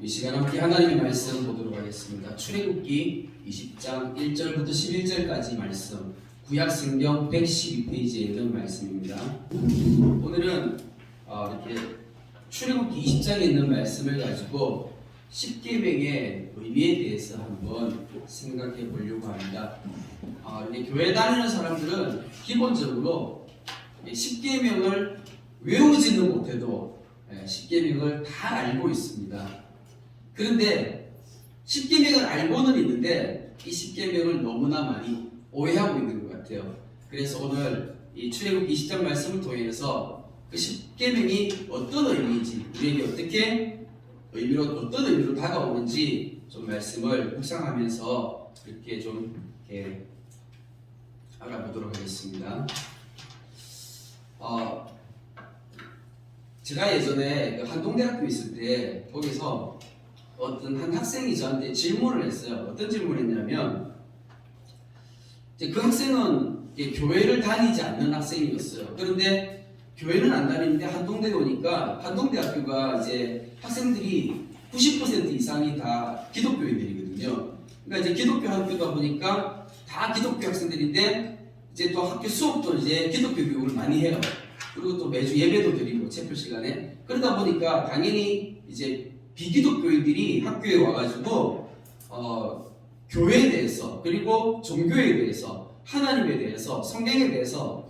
이 시간 함께 하나님의 말씀 보도록 하겠습니다. 출애굽기 20장 1절부터 11절까지 말씀. 구약 성경 112페이지에 있는 말씀입니다. 오늘은 어, 이렇게 출애굽기 20장에 있는 말씀을 가지고 10계명의 의미에 대해서 한번 생각해 보려고 합니다. 어, 이렇게 교회 다니는 사람들은 기본적으로 10계명을 외우지는 못해도 10계명을 다 알고 있습니다. 그런데 10계명을 알고는 있는데 이 10계명을 너무나 많이 오해하고 있는 것 같아요. 그래서 오늘 이 출애굽기 20장 말씀을 통해서 그 10계명이 어떤 의미인지 우리에게 어떻게 의미로 어떤 의미로 다가오는지 좀 말씀을 묵상하면서 이렇게 좀 이렇게 알아보도록 하겠습니다. 어, 제가 예전에 그 한동대학교 있을 때 거기서 어떤 한 학생이 저한테 질문을 했어요. 어떤 질문을 했냐면 그 학생은 교회를 다니지 않는 학생이었어요. 그런데 교회는 안 다니는데 한동대에 오니까 한동대학교가 이제 학생들이 90% 이상이 다 기독교인들이거든요. 그러니까 이제 기독교 학교다 보니까 다 기독교 학생들인데 이제 또 학교 수업도 이제 기독교 교육을 많이 해요. 그리고 또 매주 예배도 드리고 체플 시간에 그러다 보니까 당연히 이제 비기독교인들이 학교에 와가지고 어, 교회에 대해서 그리고 종교에 대해서 하나님에 대해서 성경에 대해서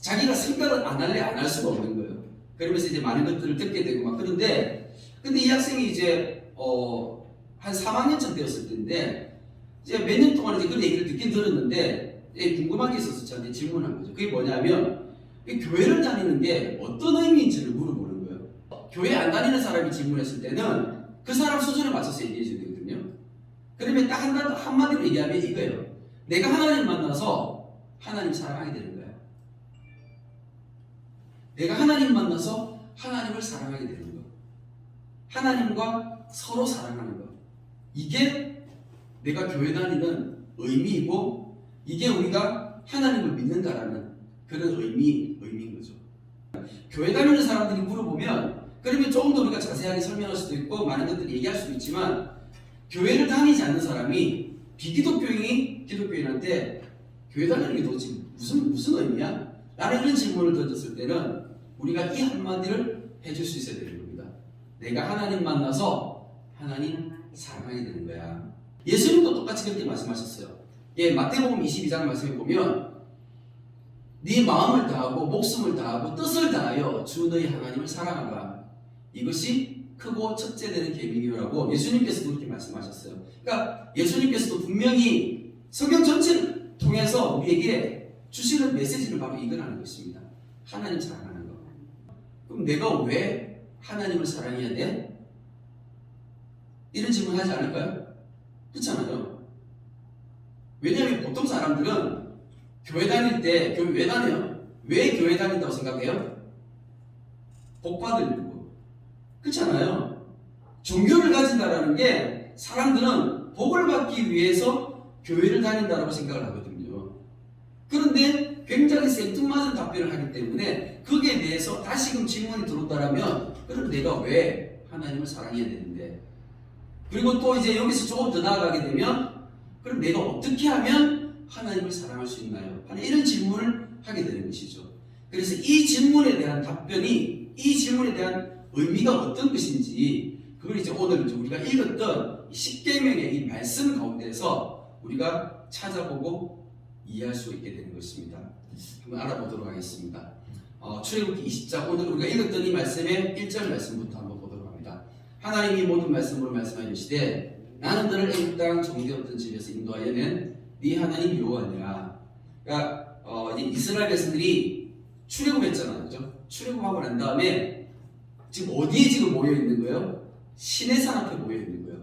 자기가 생각을 안 할래 안 할 수가 없는 거예요. 그러면서 이제 많은 것들을 듣게 되고 막 그런데 근데 이 학생이 이제 어, 한 3학년쯤 되었을 때인데 이제 몇 년 동안 이제 그런 얘기를 듣긴 들었는데 예, 궁금한 게 있어서 저한테 질문한 거죠. 그게 뭐냐면 이 교회를 다니는 게 어떤 의미인지를 물어보는. 교회 안 다니는 사람이 질문했을 때는 그 사람 수준에 맞춰서 얘기해 줘야 되거든요. 그러면 딱 한, 한마디로 얘기하면 이거예요. 내가 하나님 만나서 하나님 사랑하게 되는 거야. 내가 하나님 만나서 하나님을 사랑하게 되는 거. 하나님과 서로 사랑하는 거. 이게 내가 교회 다니는 의미이고 이게 우리가 하나님을 믿는다라는 그런 의미, 의미인 거죠. 교회 다니는 사람들이 물어보면 그러면 조금 더 우리가 자세하게 설명할 수도 있고 많은 것들 얘기할 수도 있지만 교회를 다니지 않는 사람이 비기독교인이 기독교인한테 교회 다니는 게 도대체 무슨 무슨 의미야? 라는 이런 질문을 던졌을 때는 우리가 이 한마디를 해줄 수 있어야 되는 겁니다. 내가 하나님 만나서 하나님 사랑하게 되는 거야. 예수님도 똑같이 그렇게 말씀하셨어요. 예, 마태복음 22장 말씀에 보면 네 마음을 다하고 목숨을 다하고 뜻을 다하여 주 너희 하나님을 사랑하라. 이것이 크고 첫째 되는 계명이라고 예수님께서도 그렇게 말씀하셨어요. 그러니까 예수님께서도 분명히 성경 전체를 통해서 우리에게 주시는 메시지를 바로 이거라는 것입니다. 하나님 사랑하는 거. 그럼 내가 왜 하나님을 사랑해야 돼? 이런 질문 하지 않을까요? 그렇잖아요. 왜냐하면 보통 사람들은 교회 다닐 때 교회 왜 다녀요? 왜 교회 다닌다고 생각해요? 복 받으려고. 그렇잖아요. 종교를 가진다라는 게 사람들은 복을 받기 위해서 교회를 다닌다라고 생각을 하거든요. 그런데 굉장히 생뚱맞은 답변을 하기 때문에 거기에 대해서 다시금 질문이 들어온다라면 그럼 내가 왜 하나님을 사랑해야 되는데 그리고 또 이제 여기서 조금 더 나아가게 되면 그럼 내가 어떻게 하면 하나님을 사랑할 수 있나요? 하는 이런 질문을 하게 되는 것이죠. 그래서 이 질문에 대한 답변이 이 질문에 대한 의미가 어떤 것인지 그걸 이제 오늘 이제 우리가 읽었던 10계명의 이 말씀 가운데서 우리가 찾아보고 이해할 수 있게 되는 것입니다. 한번 알아보도록 하겠습니다. 어, 출애굽기 20장 오늘 우리가 읽었던 이 말씀의 1절 말씀부터 한번 보도록 합니다. 하나님이 모든 말씀으로 말씀하여 주시되 나는 너를 애굽 땅 정되었던 집에서 인도하여는 네 하나님 여호와니라. 그러니까 어, 이스라엘 백성들이 출애굽했잖아요, 그죠? 출애굽하고 난 다음에 지금 어디에 지금 모여 있는 거예요? 시내산 앞에 모여 있는 거예요.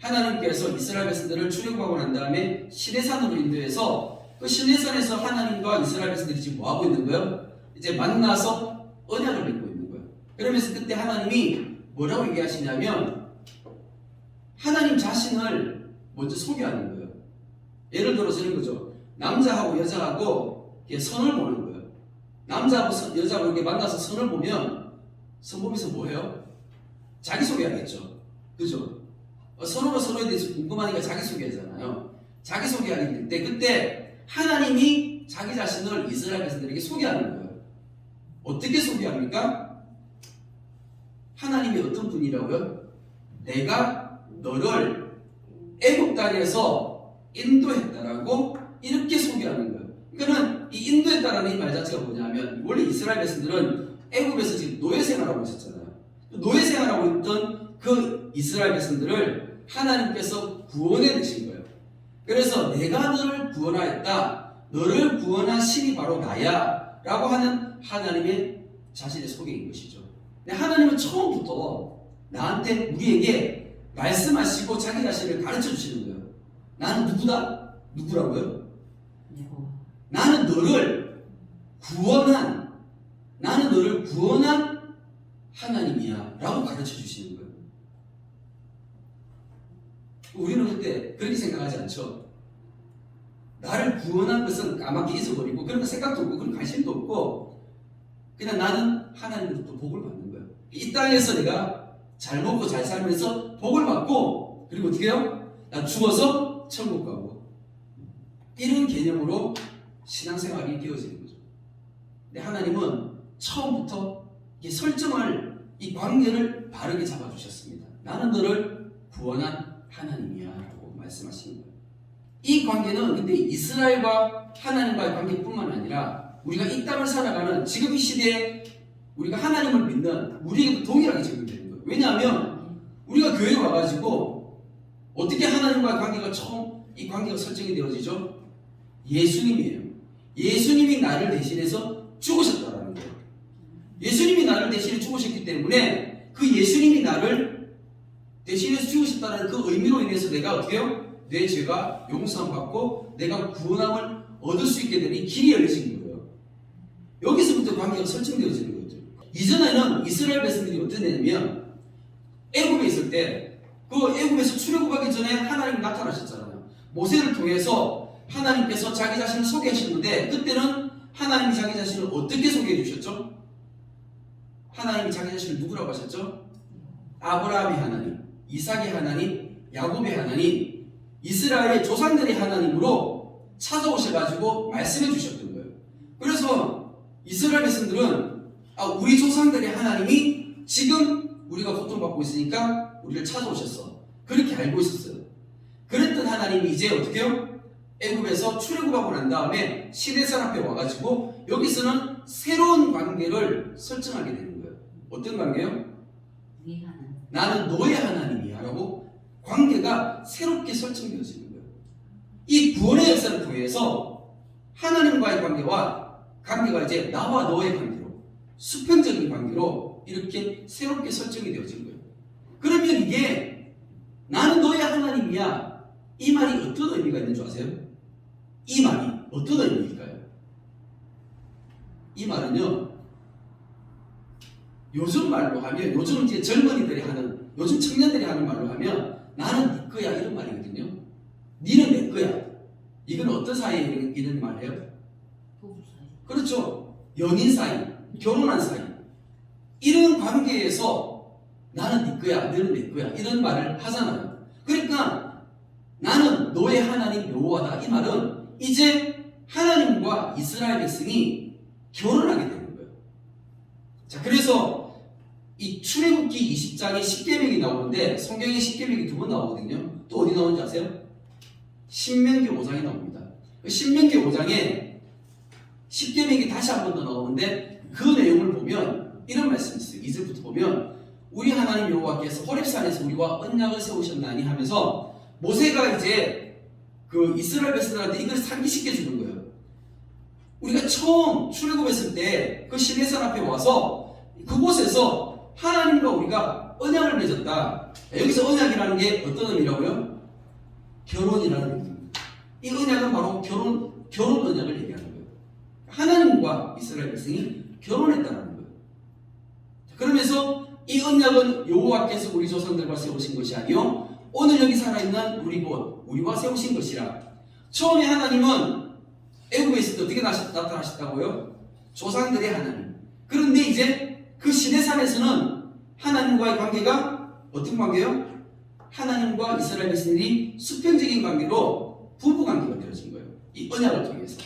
하나님께서 이스라엘 백성들을 출애굽하고 난 다음에 시내산으로 인도해서 그 시내산에서 하나님과 이스라엘 백성들이 지금 뭐 하고 있는 거예요? 이제 만나서 언약을 맺고 있는 거예요. 그러면서 그때 하나님이 뭐라고 얘기하시냐면 하나님 자신을 먼저 소개하는 거예요. 예를 들어서 이런 거죠. 남자하고 여자하고 선을 보는 거예요. 남자하고 선- 여자하고 이렇게 만나서 선을 보면 선 보면서 뭐해요? 자기소개하겠죠. 그죠? 어, 서로가 서로에 대해서 궁금하니까 자기소개하잖아요. 자기소개 하는 때 그때 하나님이 자기 자신을 이스라엘 백성들에게 소개하는 거예요. 어떻게 소개합니까? 하나님이 어떤 분이라고요? 내가 너를 애국 땅에서 인도했다라고 이렇게 소개하는 거예요. 그러니까는 이 인도했다라는 이 말 자체가 뭐냐면 원래 이스라엘 백성들은 애국에서 지금 노예 생활하고 있었잖아요. 노예 생활하고 있던 그 이스라엘 백성들을 하나님께서 구원해 내신 거예요. 그래서 내가 너를 구원하였다. 너를 구원한 신이 바로 나야. 라고 하는 하나님의 자신의 소개인 것이죠. 근데 하나님은 처음부터 나한테 우리에게 말씀하시고 자기 자신을 가르쳐 주시는 거예요. 나는 누구다? 누구라고요? 나는 너를 구원한 나는 너를 구원한 하나님이야 라고 가르쳐 주시는 거예요. 우리는 그때 그렇게 생각하지 않죠. 나를 구원한 것은 까맣게 잊어버리고 그런 거 생각도 없고 그런 관심도 없고 그냥 나는 하나님으로부터 복을 받는 거예요. 이 땅에서 내가 잘 먹고 잘 살면서 복을 받고 그리고 어떻게 해요? 나 죽어서 천국 가고 이런 개념으로 신앙생활이 되어지는 거죠. 근데 하나님은 처음부터 이 설정을 이 관계를 바르게 잡아주셨습니다. 나는 너를 구원한 하나님이야 라고 말씀하시는 거예요. 이 관계는 근데 이스라엘과 하나님과의 관계뿐만 아니라 우리가 이 땅을 살아가는 지금 이 시대에 우리가 하나님을 믿는 우리에게도 동일하게 적용되는 거예요. 왜냐하면 우리가 교회에 와가지고 어떻게 하나님과의 관계가 처음 이 관계가 설정이 되어지죠? 예수님이에요. 예수님이 나를 대신해서 거예요. 예수님이 나를 대신해 죽으셨기 때문에 그 예수님이 나를 대신해서 죽으셨다는 그 의미로 인해서 내가 어떻게 해요? 내 죄가 용서받고 내가 구원함을 얻을 수 있게 이 길이 열려진 거예요. 여기서부터 관계가 설정되어지는 거죠. 이전에는 이스라엘 백성들이 어떤 애냐면 애굽에 있을 때 그 애굽에서 출애굽하기 전에 하나님이 나타나셨잖아요. 모세를 통해서 하나님께서 자기 자신을 소개하셨는데 그때는 하나님이 자기 자신을 어떻게 소개해 주셨죠? 하나님이 자기 자신을 누구라고 하셨죠? 아브라함의 하나님, 이삭의 하나님, 야곱의 하나님, 이스라엘의 조상들의 하나님으로 찾아오셔가지고 말씀해 주셨던 거예요. 그래서 이스라엘 백성들은 아, 우리 조상들의 하나님이 지금 우리가 고통받고 있으니까 우리를 찾아오셨어. 그렇게 알고 있었어요. 그랬던 하나님이 이제 어떻게 해요? 애굽에서 출애굽하고 난 다음에 시내산 앞에 와가지고 여기서는 새로운 관계를 설정하게 거예요. 어떤 관계요? 나는 너의 하나님이야 라고 관계가 새롭게 설정되어지는 거예요. 이 구원의 역사를 통해서 하나님과의 관계와 관계가 이제 나와 너의 관계로 수평적인 관계로 이렇게 새롭게 설정이 되어진 거예요. 그러면 이게 나는 너의 하나님이야 이 말이 어떤 의미가 있는 줄 아세요? 이 말이 어떤 의미일까요? 이 말은요 요즘 말로 하면 요즘 이제 젊은이들이 하는 요즘 청년들이 하는 말로 하면 나는 네 거야 이런 말이거든요. 니는 내 거야. 이건 어떤 사이에 이런, 이런 말해요? 부부 사이 그렇죠. 연인 사이, 결혼한 사이 이런 관계에서 나는 네 거야, 너는 내 거야 이런 말을 하잖아요. 그러니까 나는 너의 하나님 여호와다 이 말은 이제 하나님과 이스라엘 백성이 결혼하게 되 22장에 십계명이 나오는데 성경에 십계명이 두 번 나오거든요. 또 어디 나오는지 아세요? 신명기 5장에 나옵니다. 그 신명기 5장에 10계명이 다시 한 번 더 나오는데 그 내용을 보면 이런 말씀이 있어요. 2절부터 보면 우리 하나님 여호와께서 호렙산에서 우리와 언약을 세우셨나니 하면서 모세가 이제 그 이스라엘 백성들한테 이걸 상기시켜 주는 거예요. 우리가 처음 출애굽했을 때 그 시내산 앞에 와서 그곳에서 하나님과 우리가 언약을 맺었다. 여기서 언약이라는 게 어떤 의미라고요? 결혼이라는 의미입니다. 이 언약은 바로 결혼 결혼 언약을 얘기하는 거예요. 하나님과 이스라엘 백성이 결혼했다는 거예요. 자, 그러면서 이 언약은 여호와께서 우리 조상들과 세우신 것이 아니요 오늘 여기 살아있는 우리 곧 우리와 세우신 것이라. 처음에 하나님은 애굽에 있을 때 어떻게 나셨- 나타나셨다고요? 조상들의 하나님. 그런데 이제 그 시내산에서는 하나님과의 관계가 어떤 관계요? 하나님과 이스라엘 백성들이 수평적인 관계로 부부 관계가 되어진 거예요. 이 언약을 통해서.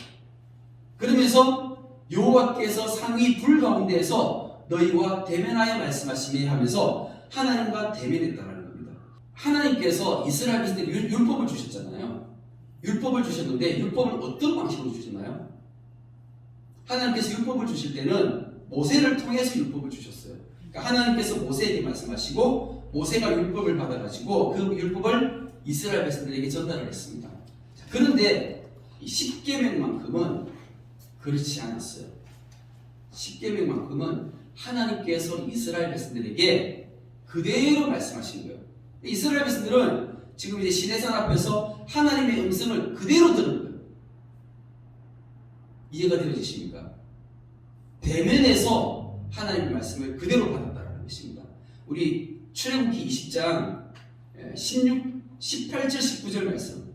그러면서 여호와께서 상위 불 가운데에서 너희와 대면하여 말씀하시며 하면서 하나님과 대면했다라는 겁니다. 하나님께서 이스라엘 백성들이 율- 율법을 주셨잖아요. 율법을 주셨는데 율법을 어떤 방식으로 주셨나요? 하나님께서 율법을 주실 때는 모세를 통해서 율법을 주셨어요. 그러니까 하나님께서 모세에게 말씀하시고 모세가 율법을 받아가지고 그 율법을 이스라엘 백성들에게 전달을 했습니다. 자, 그런데 이 10계명만큼은 그렇지 않았어요. 10계명만큼은 하나님께서 이스라엘 백성들에게 그대로 말씀하신 거예요. 이스라엘 백성들은 지금 이제 시내산 앞에서 하나님의 음성을 그대로 들은 거예요. 이해가 되어지십니까? 대면에서 하나님의 말씀을 그대로 받았다는 것입니다. 우리 출애굽기 20장 16, 18절, 19절 말씀.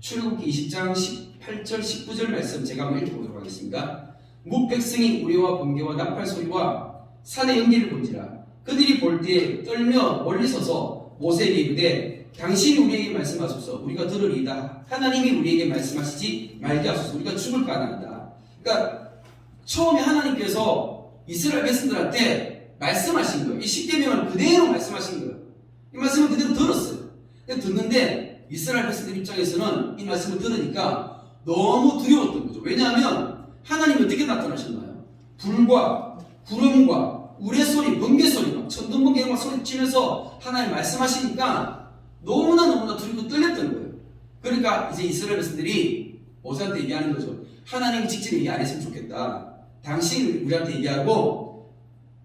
출애굽기 20장 18절, 19절 말씀 제가 한번 읽어보도록 하겠습니다. 무 백성이 우레와 번개와 나팔 소리와 산의 연기를 본지라 그들이 볼때 떨며 멀리 서서 모세에게 이르되 당신이 우리에게 말씀하소서 우리가 들으리이다 하나님이 우리에게 말씀하시지 말게 하소서 우리가 죽을까 하나이다 그러니까 처음에 하나님께서 이스라엘 백성들한테 말씀하신 거예요 이 십계명을 그대로 말씀하신 거예요 이 말씀을 그대로 들었어요 듣는데 이스라엘 백성들 입장에서는 이 말씀을 들으니까 너무 두려웠던 거죠 왜냐하면 하나님이 어떻게 나타나셨나요? 불과 구름과 우레소리, 번개소리, 막 천둥번개가 막 소리치면서 하나님 말씀하시니까 너무나 너무나 두렵고 떨렸던 거예요. 그러니까 이제 이스라엘 백성들이 모세한테 얘기하는 거죠. 하나님 직접 얘기 안 했으면 좋겠다. 당신 우리한테 얘기하고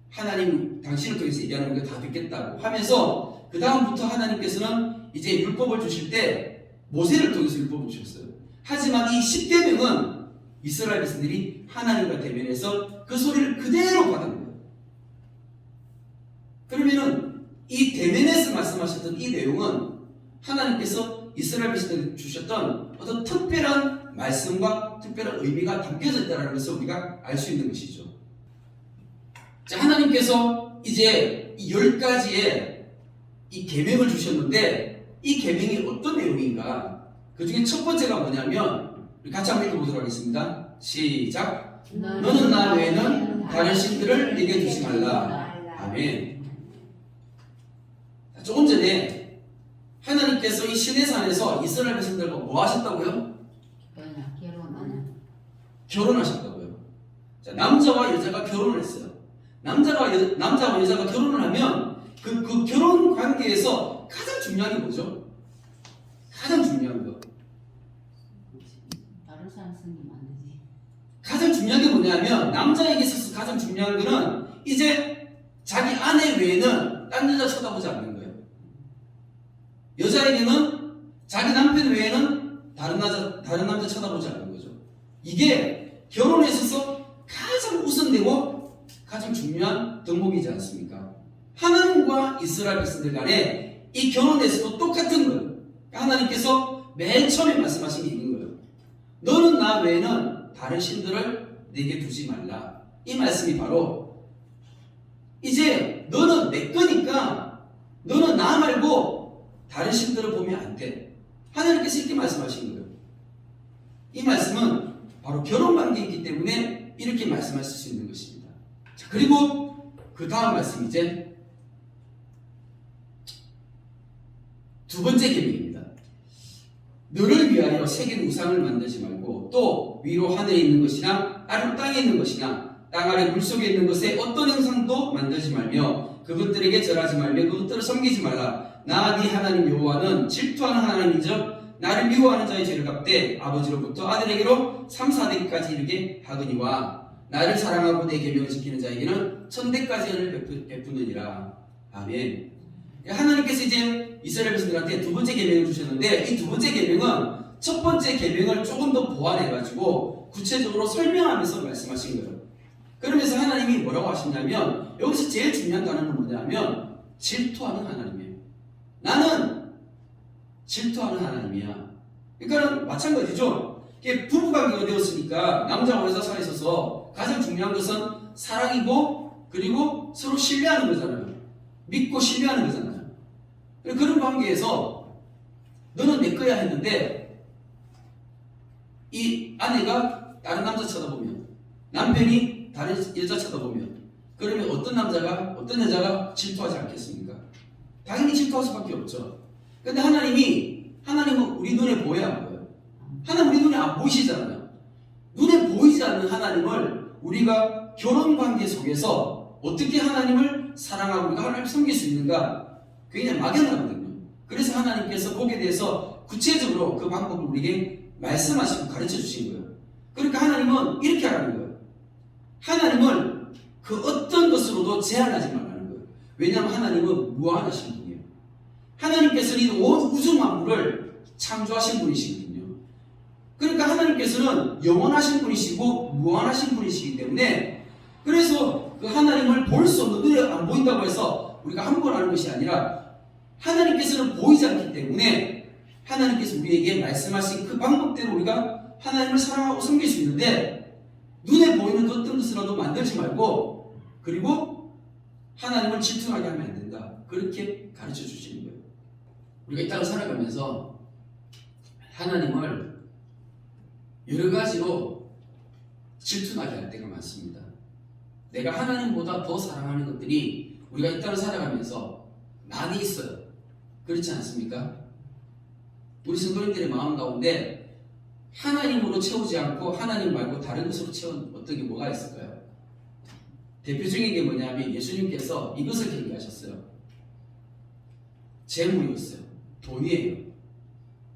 하나님 당신을 통해서 얘기하는 거다 듣겠다고 하면서 그 다음부터 하나님께서는 이제 율법을 주실 때 모세를 통해서 율법을 주셨어요. 하지만 이 10계명은 이스라엘 백성들이 하나님과 대면해서 그 소리를 그대로 받은 거예요. 그러면은 이 대면에서 말씀하셨던 이 내용은 하나님께서 이스라엘 백성들에게 주셨던 어떤 특별한 말씀과 특별한 의미가 담겨져 있다는 것을 우리가 알 수 있는 것이죠. 자, 하나님께서 이제 이 열 가지의 이 계명을 주셨는데 이 계명이 어떤 내용인가? 그 중에 첫 번째가 뭐냐면 같이 한번 읽어보도록 하겠습니다. 시작. 너는 나 외에는 다른 신들을 내게 두지 말라. 아멘. 자, 조금 전에 하나님께서 이 시내산에서 이스라엘 백성들과 뭐 하셨다고요? 연락 결혼하는 결혼하셨다고요. 자, 남자와 여자가 결혼을 했어요. 남자가 여, 남자와 여자가 결혼을 하면 그, 그 결혼 관계에서 가장 중요한 게 뭐죠? 가장 중요한 거. 다른 사람 쓰면 안 되지. 가장 중요한 게 뭐냐면 남자에게 있어서 가장 중요한 거는 이제 자기 아내 외에는 딴 여자 쳐다보지 않는 거예요. 여자에게는 자기 남편 외에는 다른 남자 다른 남자 쳐다보지 않는 거죠. 이게 결혼에 있어서 가장 우선되고 가장 중요한 덕목이지 않습니까? 하나님과 이스라엘 백성들 간에 이 결혼에서도 똑같은 거예요. 하나님께서 맨 처음에 말씀하신 게 있는 거예요. 너는 나 외에는 다른 신들을 내게 두지 말라. 이 말씀이 바로 이제 너는 내 거니까 너는 나 말고 다른 신들을 보면 안 돼. 하나님께서 이렇게 말씀하신 거예요. 이 말씀은 바로 결혼 관계이기 때문에 이렇게 말씀하실 수 있는 것입니다. 자, 그리고 그 다음 말씀 이제 두 번째 계명입니다. 너를 위하여 새긴 우상을 만들지 말고 또 위로 하늘에 있는 것이나 아래 땅에 있는 것이나 땅 아래 물 속에 있는 것에 어떤 형상도 만들지 말며 그것들에게 절하지 말며 그것들을 섬기지 말라 나 네 하나님 여호와는 질투하는 하나님이죠 나를 미워하는 자의 죄를 갚되 아버지로부터 아들에게로 3, 4대까지 이르게 하거니와 나를 사랑하고 내 계명을 지키는 자에게는 천대까지恩을 베푸, 베푸느니라 아멘 하나님께서 이제 이스라엘 백성들한테 두 번째 계명을 주셨는데 이 두 번째 계명은 첫 번째 계명을 조금 더 보완해 가지고 구체적으로 설명하면서 말씀하신 거예요. 그러면서 하나님이 뭐라고 하시냐면 여기서 제일 중요한 단어는 뭐냐면 질투하는 하나님이에요. 나는 질투하는 하나님이야. 그러니까는 마찬가지죠. 이게 부부 관계가 되었으니까 남자와 여자 사이에 있어서 가장 중요한 것은 사랑이고 그리고 서로 신뢰하는 거잖아요. 믿고 신뢰하는 거잖아요. 그런 관계에서 너는 내 거야 했는데 이 아내가 다른 남자 쳐다보면 남편이 다른 여자 쳐다보면 그러면 어떤 남자가 어떤 여자가 질투하지 않겠습니까? 당연히 질투할 수밖에 없죠. 근데 하나님이 하나님은 우리 눈에 보여야 안 보여요. 하나님 우리 눈에 안 보이시잖아요. 눈에 보이지 않는 하나님을 우리가 결혼 관계 속에서 어떻게 하나님을 사랑하고 우리가 하나님을 섬길 수 있는가 굉장히 막연하거든요. 그래서 하나님께서 거기에 대해서 구체적으로 그 방법을 우리에게 말씀하시고 가르쳐 주신 거예요. 그러니까 하나님은 이렇게 하라는 거예요. 하나님을 그 어떤 것으로도 제한하지 말라는 거예요. 왜냐하면 하나님은 무한하신 분이에요. 하나님께서는 이 온 우주 만물을 창조하신 분이시거든요. 그러니까 하나님께서는 영원하신 분이시고 무한하신 분이시기 때문에 그래서 그 하나님을 볼 수 없는 눈에 안 보인다고 해서 우리가 함부로 하는 것이 아니라 하나님께서는 보이지 않기 때문에 하나님께서 우리에게 말씀하신 그 방법대로 우리가 하나님을 사랑하고 섬길 수 있는데 눈에 보이는 어떤 것이라도 만들지 말고 그리고 하나님을 질투하게 하면 안 된다. 그렇게 가르쳐 주시는 거예요. 우리가 이 땅을 살아가면서 하나님을 여러 가지로 질투나게 할 때가 많습니다. 내가 하나님보다 더 사랑하는 것들이 우리가 이 땅을 살아가면서 많이 있어요. 그렇지 않습니까? 우리 성도님들의 마음 가운데 하나님으로 채우지 않고 하나님 말고 다른 것으로 채운 어떤 게 뭐가 있을까요? 대표적인 게 뭐냐면 예수님께서 이것을 얘기하셨어요. 재물이었어요. 돈이에요.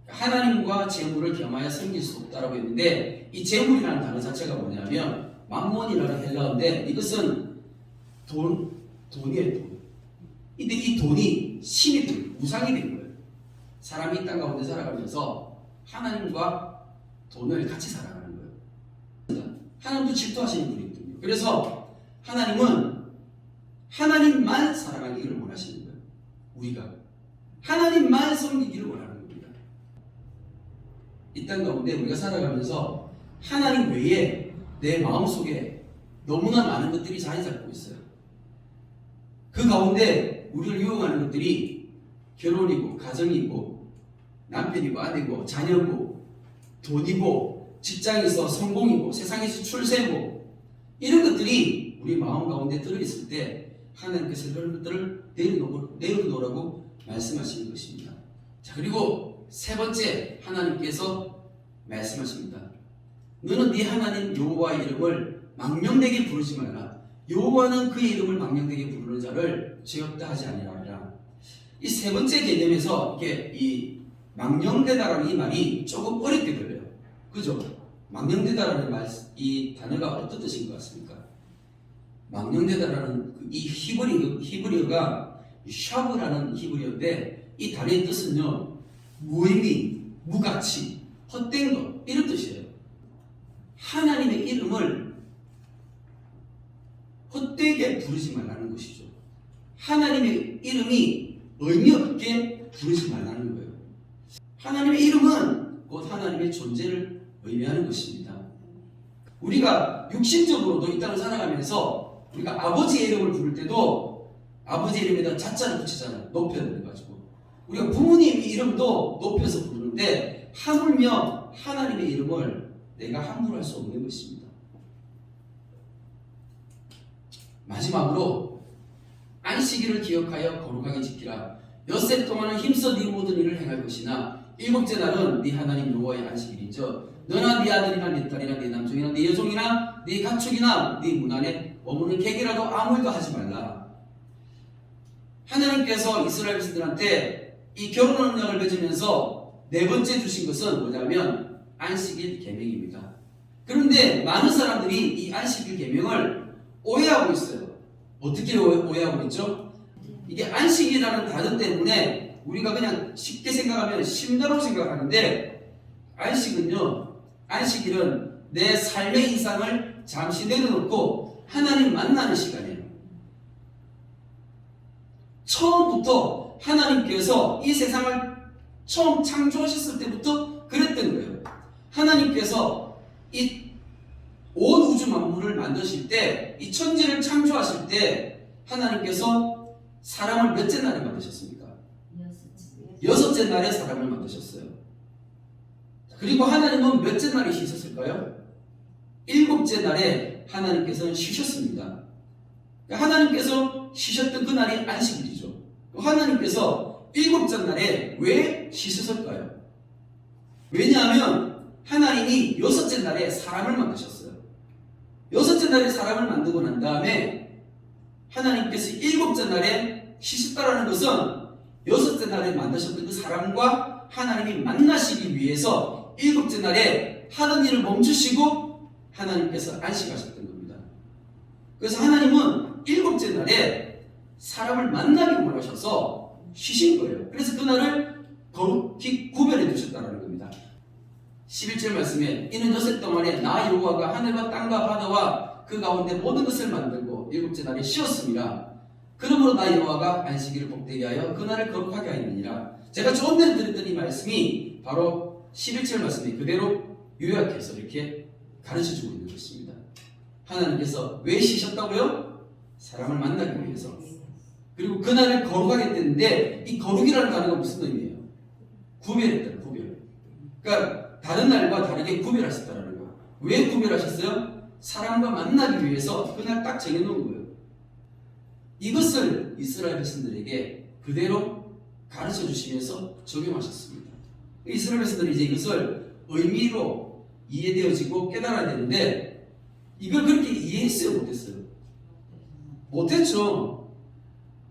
하나님과 재물을 겸하여 섬길 수 없다라고 했는데 이 재물이라는 단어 자체가 뭐냐면 만몬이라는 헬라어인데 이것은 돈, 돈이에요. 돈. 근데 이 돈이 신이 된 우상이 된 거예요. 사람이 이땅 가운데 살아가면서 하나님과 돈을 같이 살아가는 거예요. 하나님도 질투하시는 분이거든요. 그래서 하나님은 하나님만 사랑하기를 원하시는 거예요. 우리가 하나님만 섬기기를 원하는 겁니다. 이 땅 가운데 우리가 살아가면서 하나님 외에 내 마음속에 너무나 많은 것들이 자리 잡고 있어요. 그 가운데 우리를 유혹하는 것들이 결혼이고 가정이고 남편이고 아내고 자녀고 돈이고 직장에서 성공이고 세상에서 출세고 이런 것들이 우리 마음 가운데 들어있을 때 하나님께서 그런 것들을 내려놓으라고 말씀하시는 것입니다. 자 그리고 세 번째 하나님께서 말씀하십니다. 너는 네 하나님 여호와의 이름을 망령되게 부르지 말라. 여호와는 그의 이름을 망령되게 부르는 자를 죄 없다 하지 아니하리라. 이 세 번째 개념에서 이게 이 망령되다라는 이 말이 조금 어렵게 들려요. 그죠? 망령되다라는 말, 이 단어가 어떤 뜻인 것 같습니까? 망령되다라는 그이 히브리, 히브리어가 샤브라는 히브리어인데 이 단어의 뜻은요, 무의미, 무가치, 헛된 것, 이런 뜻이에요. 하나님의 이름을 헛되게 부르지 말라는 것이죠. 하나님의 이름이 의미 없게 부르지 말라는 거예요. 하나님의 이름은 곧 하나님의 존재를 의미하는 것입니다. 우리가 육신적으로도 이 땅을 살아가면서 우리가 아버지의 이름을 부를 때도 아버지 이름에다 자자를 붙이잖아요. 높여가지고 우리가 부모님 이름도 높여서 부르는데 하물며 하나님의 이름을 내가 함부로 할 수 없는 것입니다. 마지막으로 안식일을 기억하여 거룩하게 지키라. 엿새 동안은 힘써 네 모든 일을 행할 것이나 일곱째 날은 네 하나님 여호와의 안식일이죠. 너나 네 아들이나 네 딸이나 네 남종이나 네 여종이나 네 가축이나 네 문 안에 머무는 객이라도 아무 일도 하지 말라. 하나님께서 이스라엘 백성들한테 이 결혼 언약을 맺으면서 네 번째 주신 것은 뭐냐면 안식일 계명입니다. 그런데 많은 사람들이 이 안식일 계명을 오해하고 있어요. 어떻게 오해- 오해하고 있죠? 이게 안식이라는 단어 때문에 우리가 그냥 쉽게 생각하면 쉼다로 생각하는데 안식은요, 안식일은 내 삶의 이상을 잠시 내려놓고 하나님 만나는 시간이에요. 처음부터 하나님께서 이 세상을 처음 창조하셨을 때부터 그랬던 거예요. 하나님께서 이 온 우주 만물을 만드실 때, 이 천지를 창조하실 때, 하나님께서 사람을 몇째 날에 만드셨습니까? 여섯째. 날에 사람을 만드셨어요. 그리고 하나님은 몇째 날에 쉬셨을까요? 일곱째 날에 하나님께서는 쉬셨습니다. 그러니까 하나님께서 쉬셨던 그 날이 안식일이죠. 하나님께서 일곱째 날에 왜 쉬셨을까요? 왜냐하면 하나님이 여섯째 날에 사람을 만드셨어요. 여섯째 날에 사람을 만들고 난 다음에 하나님께서 일곱째 날에 쉬셨다라는 것은 여섯째 날에 만드셨던 그 사람과 하나님이 만나시기 위해서 일곱째 날에 하는 일을 멈추시고 하나님께서 안식하셨던 겁니다. 그래서 하나님은 일곱째 날에 사람을 만나기 원하셔서 쉬신 거예요. 그래서 그날을 거룩히 구별해 두셨다는 겁니다. 11절 말씀에 이는 여섯 동안에 나 여호와가 하늘과 땅과 바다와 그 가운데 모든 것을 만들고 일곱째 날에 쉬었습니다. 그러므로 나 여호와가 안식일을 복되게 하여 그날을 거룩하게 하였느니라. 제가 조금 전에 드렸던 이 말씀이 바로 11절 말씀이 그대로 요약해서 이렇게 가르쳐 주고 있는 것입니다. 하나님께서 왜 쉬셨다고요? 사람을 만나기 위해서. 그리고 그날을 거룩하게 됐는데 이 거룩이라는 단어가 무슨 의미예요? 구별했다, 구별. 그러니까 다른 날과 다르게 구별하셨다는 거예요. 왜 구별하셨어요? 사람과 만나기 위해서 그날 딱 정해놓은 거예요. 이것을 이스라엘 백성들에게 그대로 가르쳐 주시면서 적용하셨습니다. 이스라엘 백성들이 이제 이것을 의미로 이해되어지고 깨달아야 되는데 이걸 그렇게 이해했어요, 못했어요? 못했죠.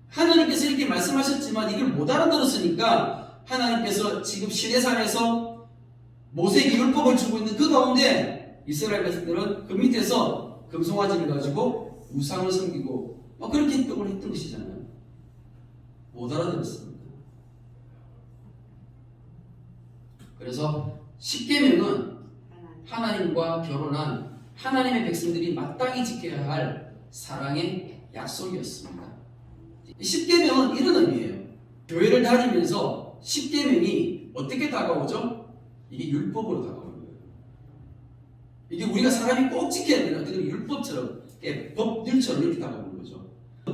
하나님께서 이렇게 말씀하셨지만 이걸 못 알아들었으니까 하나님께서 지금 시내산에서 모세에게 율법을 주고 있는 그 가운데 이스라엘 백성들은 그 밑에서 금송아지를 가지고 우상을 섬기고 막 그렇게 행동을 했던 것이잖아요. 못 알아들었습니다. 그래서 십계명은 하나님과 결혼한 하나님의 백성들이 마땅히 지켜야 할 사랑의 약속이었습니다. 십계명은 이런 의미예요. 교회를 다니면서 십계명이 어떻게 다가오죠? 이게 율법으로 다가오는 거예요. 이게 우리가 사람이 꼭 지켜야 되는 어떤 율법처럼, 예, 법률처럼 이렇게 다가오는 거죠.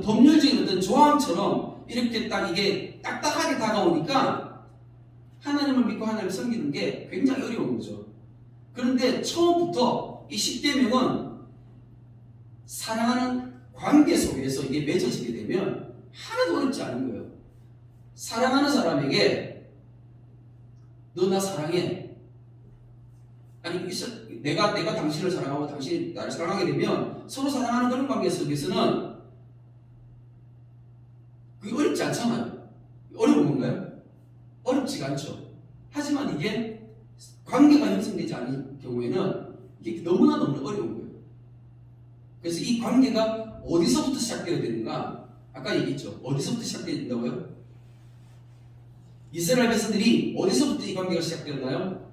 법률적인 어떤 조항처럼 이렇게 딱 이게 딱딱하게 다가오니까 하나님을 믿고 하나님을 섬기는 게 굉장히 어려운 거죠. 그런데 처음부터 이 십계명은 사랑하는 관계 속에서 이게 맺어지게 되면 하나도 어렵지 않은 거예요. 사랑하는 사람에게 너 나 사랑해. 아니 내가 내가 당신을 사랑하고 당신이 나를 사랑하게 되면 서로 사랑하는 그런 관계 속에서는 그게 어렵지 않잖아요. 어려운 건가요? 어렵지가 않죠. 하지만 이게 관계가 형성되지 않은 경우에는 이게 너무나 너무 어려운 거예요. 그래서 이 관계가 어디서부터 시작되어야 되는가? 아까 얘기했죠. 어디서부터 시작되어야 된다고요? 이스라엘 백성들이 어디서부터 이 관계가 시작되었나요?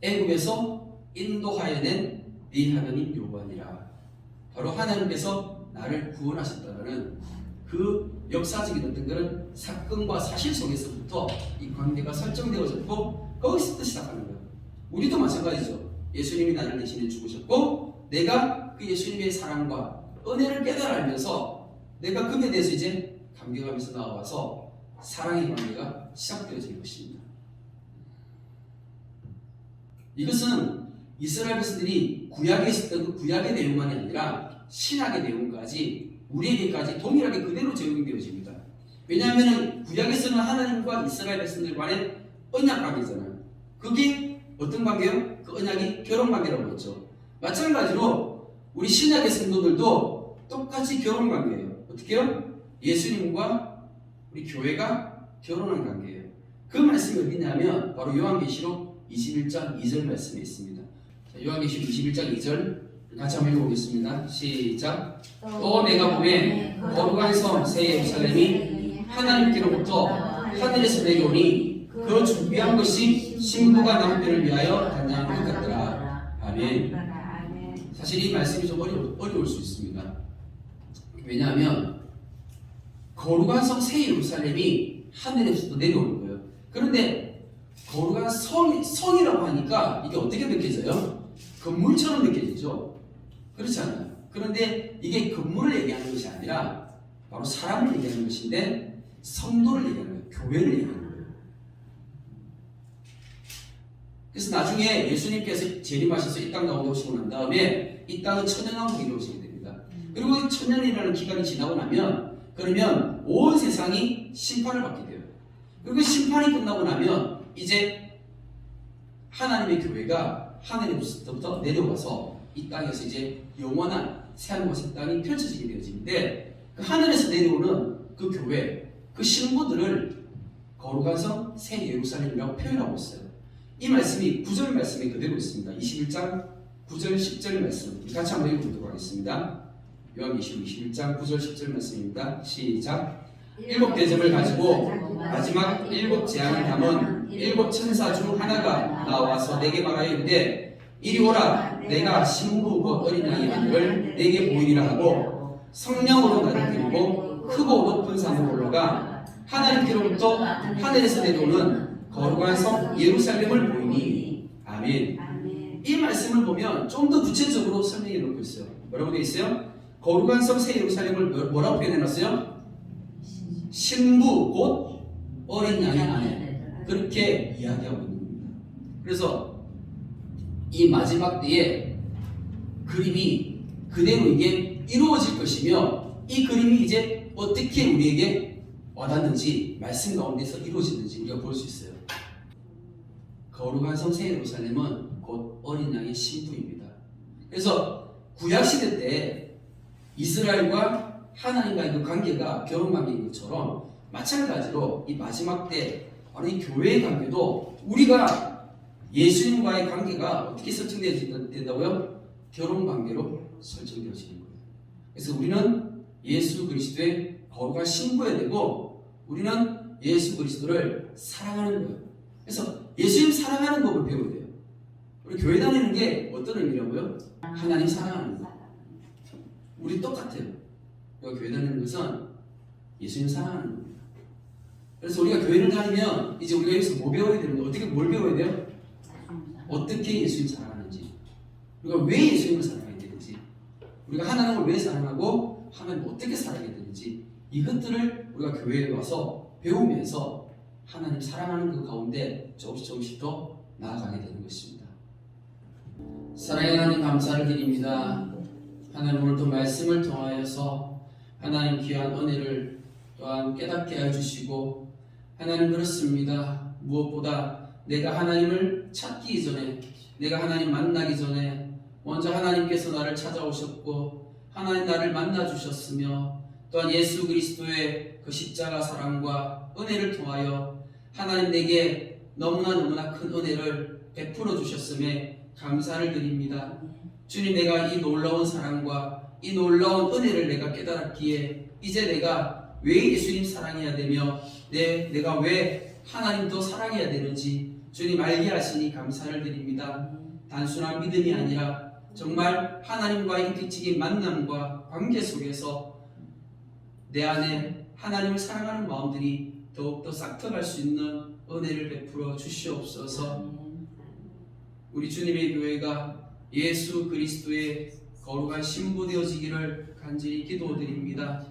애굽에서 인도하여 낸네 하나님 여호와니라. 바로 하나님께서 나를 구원하셨다는 그 역사적인 어떤 그런 사건과 사실 속에서부터 이 관계가 설정되어졌고 거기서부터 시작하는 거예요. 우리도 마찬가지죠. 예수님이 나를 대신해 죽으셨고 내가 그 예수님의 사랑과 은혜를 깨달아 알면서 내가 그에 대해서 이제 감격하면서 나와서 사랑의 관계가 시작되어질 것입니다. 이것은 이스라엘 백성들이 구약에 있었던 그 구약의 내용만이 아니라 신약의 내용까지 우리에게까지 동일하게 그대로 적용되어집니다. 왜냐하면 구약에서는 하나님과 이스라엘 백성들 간의 언약 관계잖아요. 그게 어떤 관계요? 그 언약이 결혼 관계라고 했죠. 마찬가지로 우리 신약의 성도들도 똑같이 결혼 관계예요. 어떻게요? 예수님과 우리 교회가 결혼한 관계예요. 그 말씀이 어디냐면 바로 요한계시록 21장 2절 말씀에 있습니다. 자, 요한계시록 21장 2절 같이 한번 읽어보겠습니다. 시작. 또 내가 보매 거룩한 섬새 예루살렘이 하나님께로부터 하늘에서 내려오니 그 준비한 것이 신부가 남편을 위하여 단장한 것 같더라. 아멘. 사실 이 말씀이 좀 어려, 어려울 수 있습니다. 왜냐하면 거룩한 성 새 예루살렘이 하늘에서도 내려오는 거예요. 그런데 거룩한 성, 성이라고 하니까 이게 어떻게 느껴져요? 건물처럼 느껴지죠? 그렇지 않아요. 그런데 이게 건물을 얘기하는 것이 아니라 바로 사람을 얘기하는 것인데 성도를 얘기하는 거예요. 교회를 얘기하는 거예요. 그래서 나중에 예수님께서 재림하셔서 이 땅 가운데 오시고 난 다음에 이 땅은 천연왕국이 이루어지게 됩니다. 그리고 이 천년이라는 기간이 지나고 나면 그러면 온 세상이 심판을 받게 돼요. 그리고 심판이 끝나고 나면 이제 하나님의 교회가 하늘에서부터 내려와서 이 땅에서 이제 영원한 새하늘과 새 땅이 펼쳐지게 되어지는데 그 하늘에서 내려오는 그 교회, 그 신부들을 거룩한 성새 예루살렘이라고 표현하고 있어요. 이 말씀이 9절 말씀에 그대로 있습니다. 21장 9절 10절 말씀 같이 한번 읽어보도록 하겠습니다. 요한계시록 21장 9절 10절 말씀입니다. 시작. 일곱 대접을 가지고 마지막 일곱 재앙을 담은 일곱 천사 중 하나가 나와서 내게 이르되 이리 오라 내가 신부 곧 어린 양의 얼굴을 내게 보이리라 하고 성령으로 나를 데리고 크고 높은 산으로 올라가 하나님께로부터 하늘에서 내려오는 거룩한 성 예루살렘을 보이니 아멘. 이 말씀을 보면 좀 더 구체적으로 설명해 놓고 있어요 뭐라고 되어 있어요? 거룩한 성새 예루살렘을 뭐- 뭐라고 표현해 놨어요? 신부 곧 어린 양의 아내 그렇게 이야기하고 있는 겁니다. 그래서 이 마지막 때에 그림이 그대로 이게 이루어질 것이며 이 그림이 이제 어떻게 우리에게 와닿는지 말씀 가운데서 이루어지는지 우리가 볼 수 있어요. 거룩한 성세 예루살렘은 곧 어린 양의 신부입니다. 그래서 구약 시대 때 이스라엘과 하나님과의 그 관계가 결혼 관계인 것처럼 마찬가지로 이 마지막 때 바로 이 교회의 관계도 우리가 예수님과의 관계가 어떻게 설정된다고요? 결혼 관계로 설정되어지는 거예요. 그래서 우리는 예수 그리스도의 거룩한 신부야 되고 우리는 예수 그리스도를 사랑하는 거예요. 그래서 예수님 사랑하는 법을 배워야 돼요. 우리 교회 다니는 게 어떤 의미라고요? 하나님 사랑하는 거. 우리 똑같아요. 우리가 교회 다니는 것은 예수님 사랑하는 겁니다. 그래서 우리가 교회를 다니면 이제 우리가 여기서 뭐 배워야 되는 거 어떻게 뭘 배워야 돼요? 어떻게 예수님 사랑하는지 우리가 왜 예수님을 사랑해야 되는지 우리가 하나님을 왜 사랑하고 하나님 어떻게 사랑해야 되는지 이것들을 우리가 교회에 와서 배우면서 하나님 사랑하는 그 가운데 조금씩 조금씩 더 나아가게 되는 것입니다. 사랑의 하나님 감사를 드립니다. 하나님 오늘도 말씀을 통하여서 하나님 귀한 은혜를 또한 깨닫게 해주시고 하나님 그렇습니다. 무엇보다 내가 하나님을 찾기 이전에 내가 하나님 만나기 전에 먼저 하나님께서 나를 찾아오셨고 하나님 나를 만나 주셨으며 또한 예수 그리스도의 그 십자가 사랑과 은혜를 통하여 하나님 내게 너무나 너무나 큰 은혜를 베풀어 주셨음에 감사를 드립니다. 주님 내가 이 놀라운 사랑과 이 놀라운 은혜를 내가 깨달았기에 이제 내가 왜 예수님 사랑해야 되며 내, 내가 왜 하나님도 사랑해야 되는지 주님 알게 하시니 감사를 드립니다. 단순한 믿음이 아니라 정말 하나님과의 인격적인 만남과 관계 속에서 내 안에 하나님을 사랑하는 마음들이 더욱더 싹트갈 수 있는 은혜를 베풀어 주시옵소서 우리 주님의 교회가 예수 그리스도의 거룩한 신부 되어지기를 간절히 기도드립니다.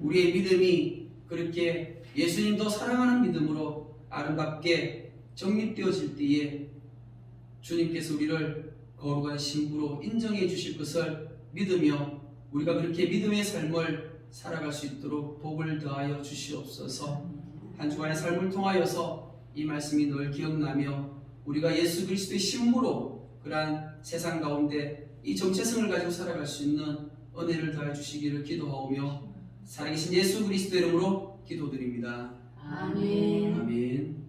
우리의 믿음이 그렇게 예수님도 사랑하는 믿음으로 아름답게 정립되어질 때에 주님께서 우리를 거룩한 신부로 인정해 주실 것을 믿으며 우리가 그렇게 믿음의 삶을 살아갈 수 있도록 복을 더하여 주시옵소서 한 주간의 삶을 통하여서 이 말씀이 늘 기억나며 우리가 예수 그리스도의 신부로 그러한 세상 가운데 이 정체성을 가지고 살아갈 수 있는 은혜를 더해 주시기를 기도하오며 살아계신 예수 그리스도 이름으로 기도드립니다. 아멘. 아멘.